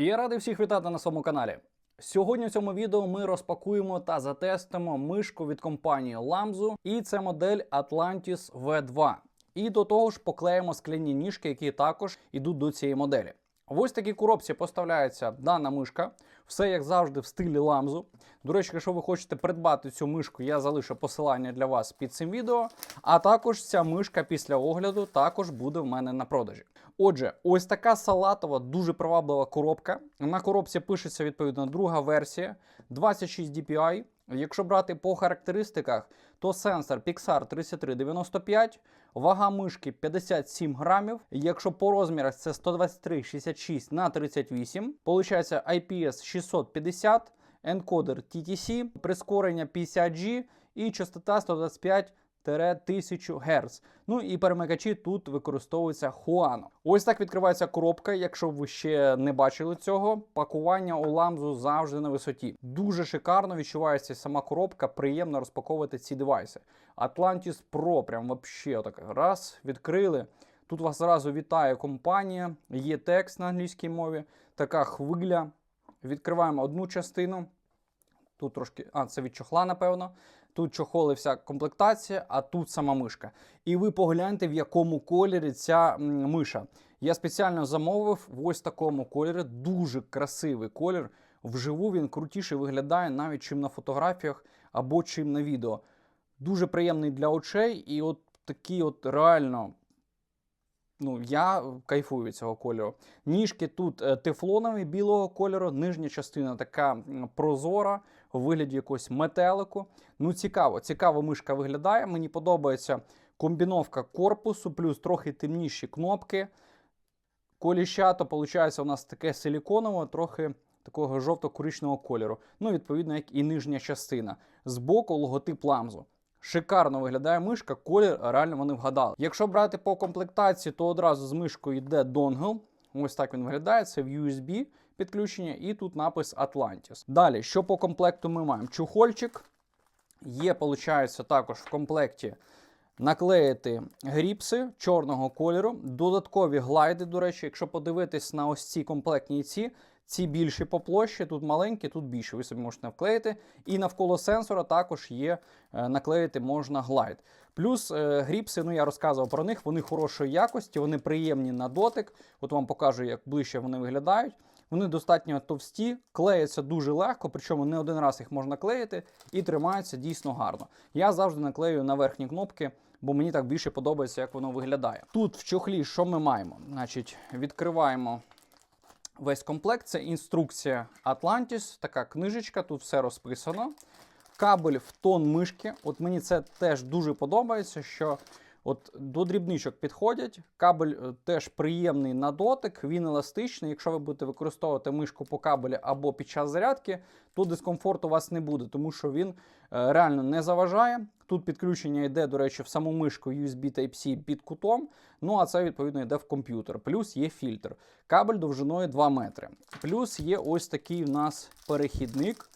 Я радий всіх вітати на своєму каналі. Сьогодні в цьому відео ми розпакуємо та затестимо мишку від компанії Lamzu, і це модель Atlantis V2. І до того ж поклеїмо скляні ніжки, які також йдуть до цієї моделі. В ось такій коробці поставляється дана мишка. Все як завжди в стилі ламзу. До речі, якщо ви хочете придбати цю мишку, я залишу посилання для вас під цим відео. А також ця мишка після огляду також буде в мене на продажі. Отже, ось така салатова, дуже приваблива коробка. На коробці пишеться відповідно друга версія 26 DPI. Якщо брати по характеристиках, то сенсор Pixar 3395, вага мишки 57 грамів. Якщо по розмірах це 123,66 на 38, получається IPS 650, енкодер TTC, прискорення 50G і частота 125 1000 Гц. Ну і перемикачі тут використовується Huano. Ось так відкривається коробка. Якщо ви ще не бачили цього, пакування у ламзу завжди на висоті. Дуже шикарно відчувається сама коробка, приємно розпаковувати ці девайси. Atlantis Pro, прям вообще отак. Раз, відкрили. Тут вас зразу вітає компанія, є текст на англійській мові, така хвиля. Відкриваємо одну частину. Тут трошки, а, це від чохла, напевно. Тут чохол і вся комплектація, а тут сама мишка. І ви погляньте, в якому кольорі ця миша. Я спеціально замовив в ось такому кольорі. Дуже красивий колір. Вживу він крутіше виглядає навіть чим на фотографіях або чим на відео. Дуже приємний для очей, і от такий от реально. Ну, я кайфую від цього кольору. Ніжки тут е, тефлонові білого кольору, нижня частина така прозора, у вигляді якогось метелику. Ну, цікаво, цікаво мишка виглядає. Мені подобається комбіновка корпусу, плюс трохи темніші кнопки. Коліща, то виходить, у нас таке силіконове, трохи такого жовто-коричневого кольору. Ну, відповідно, як і нижня частина. Збоку логотип ламзу. Шикарно виглядає мишка, колір реально вони вгадали. Якщо брати по комплектації, то одразу з мишкою йде донгл. Ось так він виглядає. Це в USB підключення, і тут напис Atlantis. Далі, що по комплекту ми маємо? Чухольчик. Є, виходить, також в комплекті наклеїти гріпси чорного кольору, додаткові глайди. До речі, якщо подивитись на ось ці комплектні ці, ці більші по площі, тут маленькі, тут більші. Ви собі можете вклеїти. І навколо сенсора також є е, наклеїти можна глайд. Плюс е, гріпси, ну я розказував про них, вони хорошої якості, вони приємні на дотик. От вам покажу, як ближче вони виглядають. Вони достатньо товсті, клеяться дуже легко, причому не один раз їх можна клеїти і тримаються дійсно гарно. Я завжди наклею на верхні кнопки, бо мені так більше подобається, як воно виглядає. Тут в чохлі що ми маємо? Значить, відкриваємо весь комплект. Це інструкція Atlantis, така книжечка, тут все розписано. Кабель в тон мишки. От мені це теж дуже подобається, що от до дрібничок підходять. Кабель е, теж приємний на дотик, він еластичний. Якщо ви будете використовувати мишку по кабелі або під час зарядки, то дискомфорту у вас не буде, тому що він е, реально не заважає. Тут підключення йде, до речі, в саму мишку USB Type-C під кутом. Ну а це відповідно йде в комп'ютер. Плюс є фільтр. Кабель довжиною 2 метри. Плюс є ось такий в нас перехідник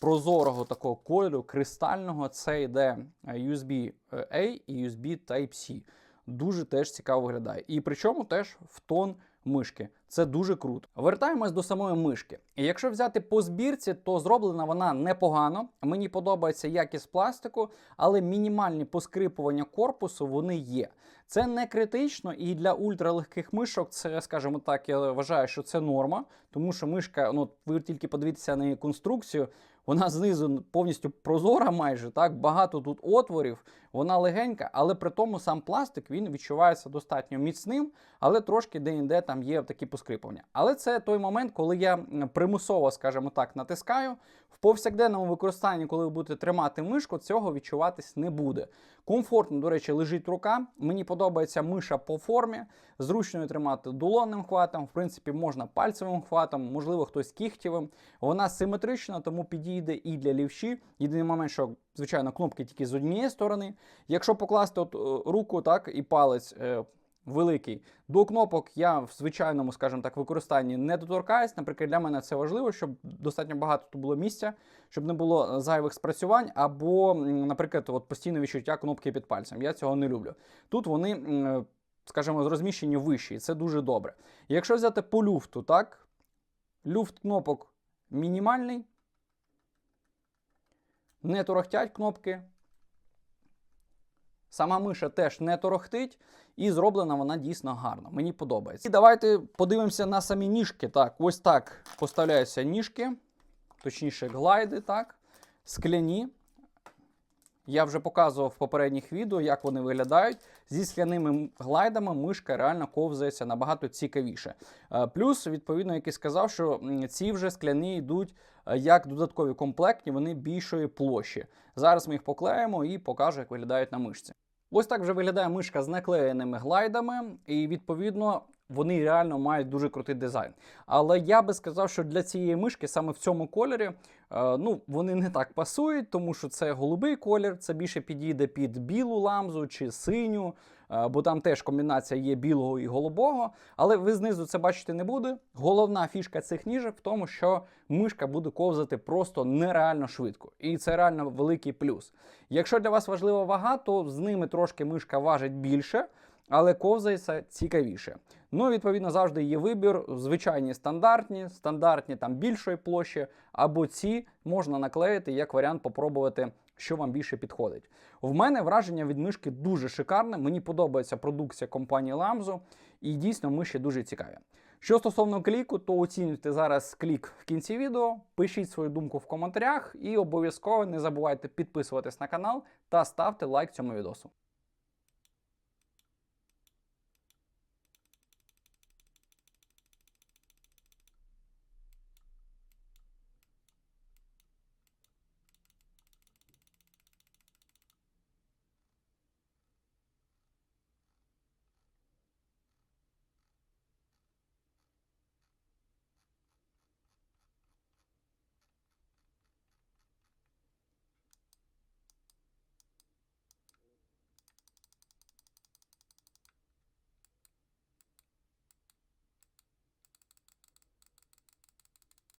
прозорого такого кольору, кристального. Це йде е, USB A і USB Type-C. Дуже теж цікаво виглядає. І причому теж в тон мишки. Це дуже круто. Вертаємось до самої мишки. І якщо взяти по збірці, то зроблена вона непогано. Мені подобається якість пластику, але мінімальні поскрипування корпусу вони є. Це не критично, і для ультралегких мишок це, скажімо так, я вважаю, що це норма, тому що мишка, ну ви тільки подивіться на її конструкцію. Вона знизу повністю прозора, майже так багато тут отворів. Вона легенька, але при тому сам пластик він відчувається достатньо міцним, але трошки де-інде там є такі поскрипування. Але це той момент, коли я примусово, скажімо так, натискаю. В повсякденному використанні, коли ви будете тримати мишку, цього відчуватись не буде. Комфортно, до речі, лежить рука. Мені подобається миша по формі, зручно тримати долонним хватом. В принципі, можна пальцевим хватом, можливо, хтось кігтєвим. Вона симетрична, тому підійде і для лівші. Єдиний момент, що звичайно кнопки тільки з однієї сторони. Якщо покласти от е, руку, так і палець. е, Великий до кнопок я в звичайному, скажімо так, використанні не доторкаюсь. Наприклад, для мене це важливо, щоб достатньо багато тут було місця, щоб не було е, зайвих спрацювань, або, наприклад, от постійне відчуття кнопки під пальцем. Я цього не люблю. Тут вони, м, скажімо, розміщені вищі, і це дуже добре. Якщо взяти по люфту, так. Люфт кнопок мінімальний. Не торохтять кнопки. Сама миша теж не торохтить, і зроблена вона дійсно гарно. Мені подобається. І давайте подивимося на самі ніжки. Так, ось так поставляються ніжки, точніше, глайди, так, скляні. Я вже показував в попередніх відео, як вони виглядають. Зі скляними глайдами мишка реально ковзається набагато цікавіше. Е, Плюс, відповідно, як і сказав, що ці вже скляні йдуть е, як додаткові комплектні, вони більшої площі. Зараз ми їх поклеїмо і покажу, як виглядають на мишці. Ось так вже виглядає мишка з наклеєними глайдами, і відповідно вони реально мають дуже крутий дизайн. Але я би сказав, що для цієї мишки саме в цьому кольорі е, ну, вони не так пасують, тому що це голубий колір, це більше підійде під білу ламзу чи синю, бо там теж комбінація є білого і голубого. Але ви знизу це бачити не буде. Головна фішка цих ніжок в тому, що мишка буде ковзати просто нереально швидко. І це реально великий плюс. Якщо для вас важлива вага, то з ними трошки мишка важить більше. Але ковзається цікавіше. Ну, відповідно, завжди є вибір: звичайні стандартні, стандартні там більшої площі, або ці можна наклеїти як варіант попробувати, що вам більше підходить. В мене враження від мишки дуже шикарне. Мені подобається продукція компанії Lamzo, і дійсно миші дуже цікаві. Що стосовно кліку, то оцінюйте зараз клік в кінці відео, пишіть свою думку в коментарях і обов'язково не забувайте підписуватись на канал та ставте лайк цьому відосу.